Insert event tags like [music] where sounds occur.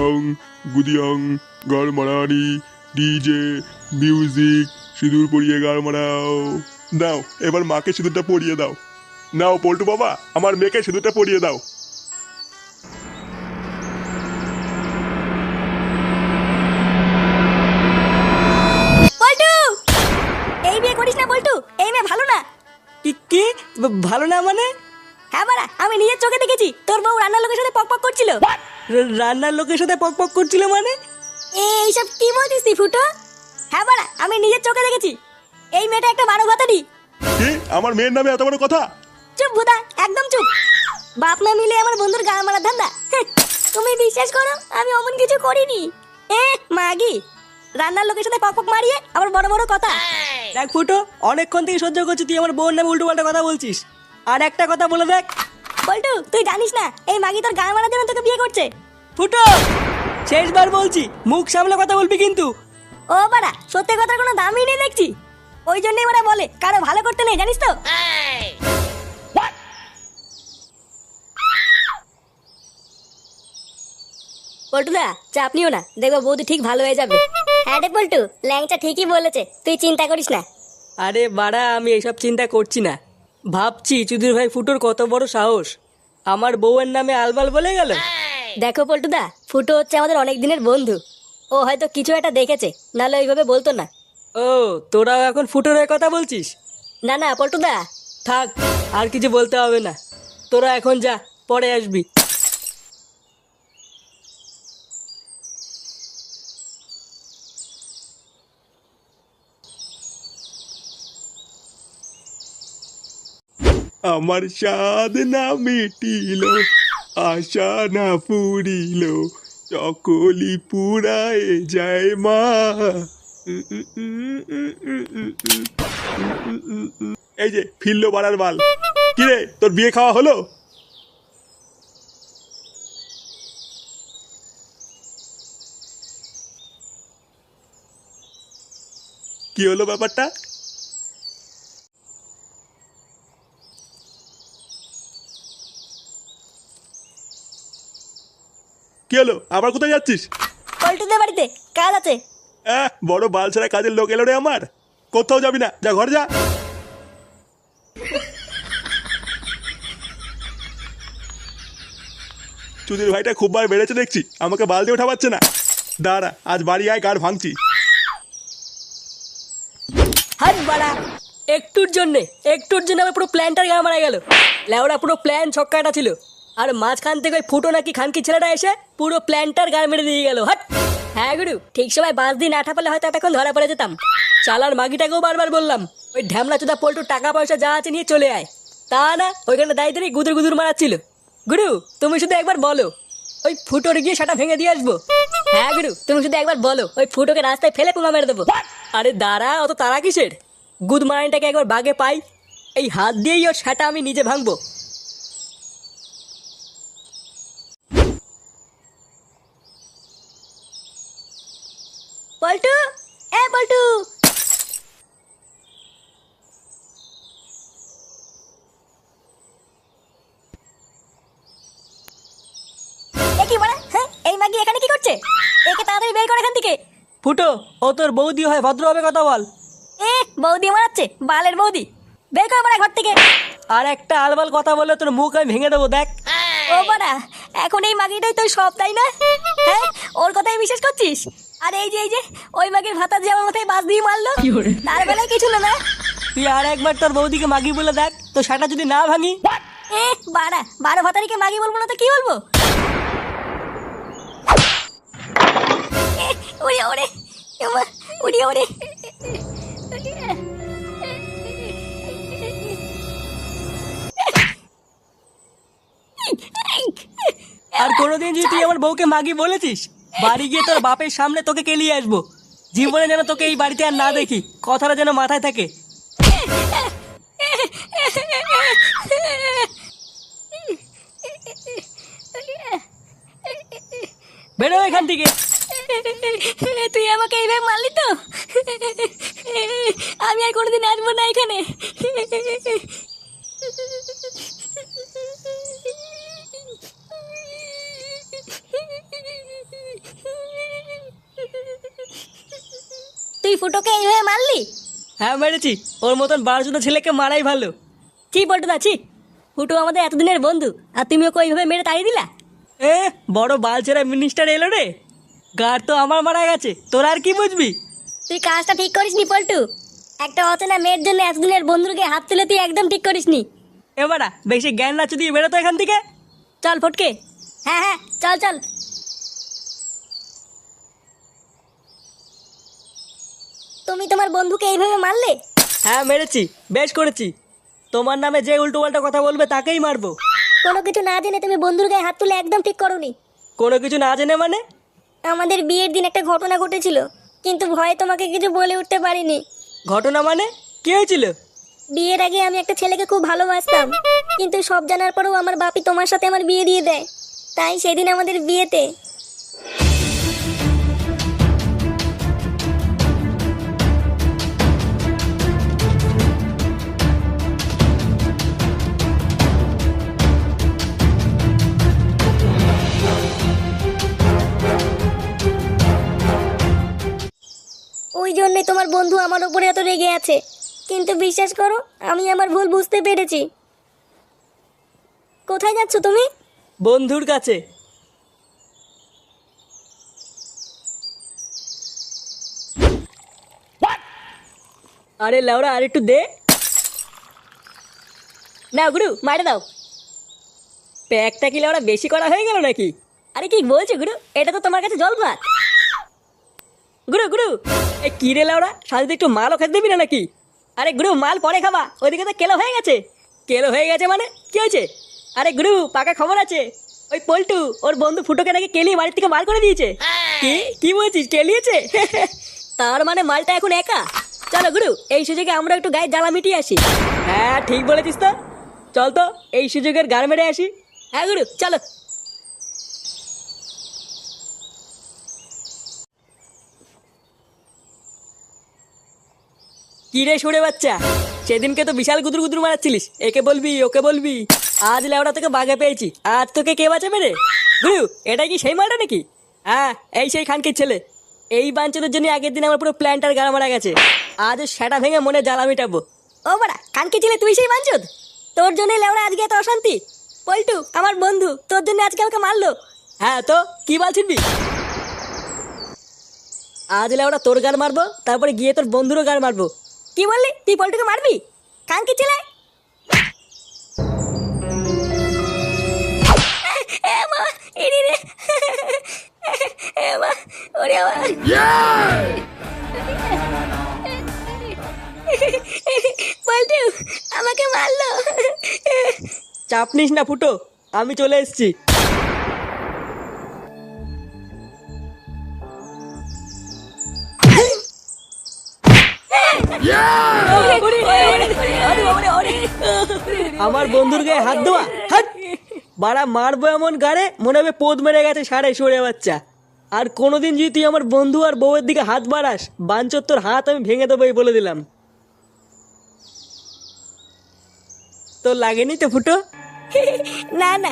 গুদিয়ং গুদিয়ং গাড় মারানি DJ music সিঁদুর পরিয়ে গাড় মারাও দাও এবার মাকে সিঁদুরটা পরিয়ে দাও। নাও পল্টু বাবা আমার মেয়েকে সিঁদুরটা পরিয়ে দাও। পল্টু! এই বিয়ে করিস না পল্টু এই মেয়ে ভালো না। কি কি? ব- ভালো না মানে? হ্যাঁ বাড়া আমি নিজের চোখে দেখেছি তোর বউ রান্নার লোকের সাথে পক পক করছিল র- রান্নার লোকের সাথে পক পক করছিল মানে? এইসব কি বলছিস তুই ফুটো? হ্যাঁ বাড়া আমি নিজের চোখে দেখেছি। এই মেয়েটা একটা বারো ভাতারি। কি? আমার মেয়ের নামে এত বড় কথা? চুপ ভুদা একদম চুপ। বাপ না মিলে আমার বন্ধুর গা মারা ধান্দা। তুমি বিশ্বাস করো আমি অমন কিছু করিনি। এ মাগি রান্নার লোকের সাথে পক পক মারিয়ে আবার বড় বড় কথা। দেখ ফুটো অনেকক্ষণ থেকে সহ্য করছি তুই আমার বোন নামে উল্টো পাল্টা কথা বলছিস। আর একটা কথা বলে দেখ। পল্টু তুই জানিস না এই মাগি তোর গা মারার জন্য তোকে বিয়ে করছে। ফুটো শেষবার বলছি মুখ সামলে কথা বলবি কিন্তু। ও বাড়া সত্যি কথার কোনো দামই নেই দেখছি। ওই জন্যই ওরা বলে কারও ভালো করতে নেই জানিস তো? পল্টুদা চাপ নিও না দেখব বৌদি ঠিক ভালো হয়ে যাবে। হ্যাঁ রে পল্টু ল্যাংচা ঠিকই বলেছে তুই চিন্তা করিস না। আরে বাড়া আমি এসব চিন্তা করছি না। ভাবছি চুদির ভাই ফুটোর কত বড় সাহস। আমার বউয়ের নামে আলবাল বলে গেল। দেখো পল্টুদা ফুটো হচ্ছে আমাদের অনেক দিনের বন্ধু। ও হয়তো কিছু একটা দেখেছে নাহলে ওইভাবে বলতো না। ও তোরাও এখন ফুটোর হয়ে কথা বলছিস? না না পল্টুদা। থাক আর কিছু বলতে হবে না। তোরা এখন যা পরে আসবি। আমার স্বাদ না মিটিল। আশা না পুরিল চকলি পুরায় যায় মা। এই যে, ফিরলো বাড়ার বাল। কিরে, তোর বিয়ে খাওয়া হলো? কি হলো ব্যাপারটা? কি হলো? আবার কোথায় যাচ্ছিস? পল্টুদের বাড়িতে কাজ আছে। আহ, বড় বাল ছাড়া কাজের লোক এলো রে আমার। কোথাও যাবি না যা ঘর যা। চুদির ভাইটা খুব বার বেড়েছে দেখছি আমাকে বাল দিয়ে পারছে না। দাঁড়া আজ বাড়ি আয় কার ভাঙছি। হাত বাড়া। একটুর জন্যে একটুর জন্য আমার পুরো প্ল্যানটার গা মারা গেল। লেওরা পুরো প্ল্যান ছক্কাটা ছিল। আর মাঝখান থেকে ওই ফুটো নাকি খানকি ছেলেটা এসে পুরো প্ল্যানটার গা মেরে দিয়ে গেল হাট। হ্যাঁ গুরু ঠিক সময় বাস দিন আঠা পেলে হয়তো এতক্ষণ ধরা পড়ে যেতাম। চালার মাগিটাকেও বারবার বললাম ওই ঢ্যামলা চোদা পল্টু টাকা পয়সা যা আছে নিয়ে চলে আয়। তা না ওইখানে দায়িত্ব গুদুর গুদুর মারাচ্ছিল। গুরু তুমি শুধু একবার বলো ওই ফুটোর গিয়ে সেটা ভেঙে দিয়ে আসব। হ্যাঁ গুরু তুমি শুধু একবার বলো ওই ফুটোকে রাস্তায় ফেলে পুঙা মেরে দেবো। আরে দাঁড়া অত তারা কিসের? গুদ মারানিটাকে একবার বাগে পাই এই হাত দিয়েই ওর সেটা আমি নিজে ভাঙবো। পল্টু এ পল্টু এ কি বলে? হ্যাঁ এই মাগি এখানে কি করছে? একে তাড়াতাড়ি বের করে এখান থেকে। ফুটো ও তোর বৌদি হয় ভদ্রভাবে কথা বল। এ বৌদি মারাচ্ছে বালের বৌদি। বের করে ঘর থেকে। আর একটা আলবাল কথা বললে তোর মুখ আমি ভেঙে দেবো দেখ। ও বাড়া এখন এই মাগিটাই তোর সব তাই না? হ্যাঁ ওর কথাই বিশ্বাস করছিস? আর এই যে এই যে ওই মাগির ভাতা যে আমার মাথায় বাস দিয়ে মারলো তার বেলায় কিছু না না? তুই আর একবার তোর বৌদিকে মাগি বলে দেখ তো সেটা যদি না ভাঙি। এ বাড়া বারো ভাতারিকে মাগি বলব না তো কি বলব? এ, ওরে ওরে এমা, ওরে ওরে। আর কোনোদিন যদি তুই আমার বউকে মাগি বলেছিস বাড়ি গিয়ে তোর বাপের সামনে তোকে কেলিয়ে আসব। জীবনে যেন তোকে এই বাড়িতে আর না দেখি, কথাটা যেন মাথায় থাকে। বেরো এখান থেকে। তুই আমাকে এইভাবে মারলি তো? আমি আর কোনোদিন আসব না এখানে। ফুটোকে এইভাবে মারলি? হ্যাঁ মেরেছি। ওর মতন বারোজন্য ছেলেকে মারাই ভালো। ছি বলতো না ছি। ফুটো আমাদের এতদিনের বন্ধু আর তুমি ওকে ওইভাবে মেরে তাড়িয়ে দিলা? এ বড় বালছেরা মিনিস্টার এলো রে। গার তো আমার মারা গেছে তোর আর কি বুঝবি? তুই কাজটা ঠিক করিসনি পল্টু। একটা অচেনা মেয়ের জন্য এতদিনের বন্ধুকে হাত তুলে তুই একদম ঠিক করিসনি। এবারা বেশি জ্ঞান নাচু দিয়ে বেরোতো এখান থেকে? চল ফটকে। হ্যাঁ হ্যাঁ চল চল। তুমি তোমার বন্ধুকে এইভাবে মারলে? হ্যাঁ মেরেছি। বেশ করেছি। তোমার নামে যে উল্টো পাল্টা কথা বলবে তাকেই মারবো। কোনো কিছু না জেনে তুমি বন্ধুর গায়ে হাত তুলে একদম ঠিক করনি। কোনো কিছু না জেনে মানে? আমাদের বিয়ের দিন একটা ঘটনা ঘটেছিল কিন্তু ভয়ে তোমাকে কিছু বলে উঠতে পারিনি। ঘটনা মানে? কি হয়েছিল? বিয়ের আগে আমি একটা ছেলেকে খুব ভালোবাসতাম কিন্তু সব জানার পরেও আমার বাপি তোমার সাথে আমার বিয়ে দিয়ে দেয়। তাই সেদিন আমাদের বিয়েতে আমার উপরে এত রেগে আছে। কিন্তু বিশ্বাস করো আমি আমার ভুল বুঝতে পেরেছি। কোথায় যাচ্ছ তুমি? বন্ধুর কাছে। আরে লাউরা আর একটু দে। না গুরু মারে দাও। প্যাকটা কি লাউরা বেশি করা হয়ে গেল নাকি? আরে কি বলছো গুরু এটা তো তোমার কাছে জল ভাত গুরু গুরু। এ, কি রে লাউরা? সাথে একটু মালও খেতে দিবি না নাকি? আরে গুরু, মাল পরে খাবা। ওইদিকে তো কেলো হয়ে গেছে। কেলো হয়ে গেছে মানে? কি হয়েছে? আরে গুরু, পাকা খবর আছে। ওই পল্টু, ওর বন্ধু ফুটোকে নাকি কেলিয়ে বাড়ির থেকে বার করে দিয়েছে। কি? কি বলছিস, কেলিয়েছে? [laughs] তার মানে মালটা এখন একা? চলো গুরু, এই সুযোগে আমরা একটু গায়ে জ্বালা মিটিয়ে আসি। হ্যাঁ ঠিক বলেছিস তো। চল তো, এই সুযোগের গার মেরে আসি। হ্যাঁ গুরু, চলো। কি রে সরে বাচ্চা? সেদিনকে তো বিশাল গুদুর গুদুর মারাচ্ছিলিস। একে বলবি, ওকে বলবি। আজ লেওড়া তোকে বাগে পেয়েছি। আর তোকে কে বাঁচাবে রে? গুরু, এটা কি সেই মালটা নাকি? হ্যাঁ এই সেই খানকির ছেলে। এই বাঞ্চদের জন্য আগের দিন আমার পুরো প্ল্যানটার গাড়া মারা গেছে। আজ সেটা ভেঙে মনে জ্বালা মিটাবো। ও বাড়া কানকে ছেলে, তুই সেই বাঞ্চদ তোর জন্য লেওড়া আজকে এত অশান্তি। পল্টু, আমার বন্ধু, তোর জন্য আজকে আমাকে মারলো। হ্যাঁ তো কি বলছিনবি আজ লেওড়া তোর গান মারবো, তারপরে গিয়ে তোর বন্ধুরও গান মারবো। কি বললি? তুই পল্টুকে মারবি? কানকে ছিলে। পল্টু আমাকে মারলো। চাপ নিস না ফুটো, আমি চলে এসেছি। আমার বন্ধুর গায়ে হাত দেওয়া? হাত! বাড়া মারবো এমন গাড়ে মনে হবে পোদ মেরে গেছে সাড়ে সরে বাচ্চা। আর কোনোদিন যদি তুই আমার বন্ধু আর বউয়ের দিকে হাত বাড়াস বাঞ্চর তোর হাত আমি ভেঙে দেবো এই বলে দিলাম। তোর লাগেনি তো ফুটো? না না।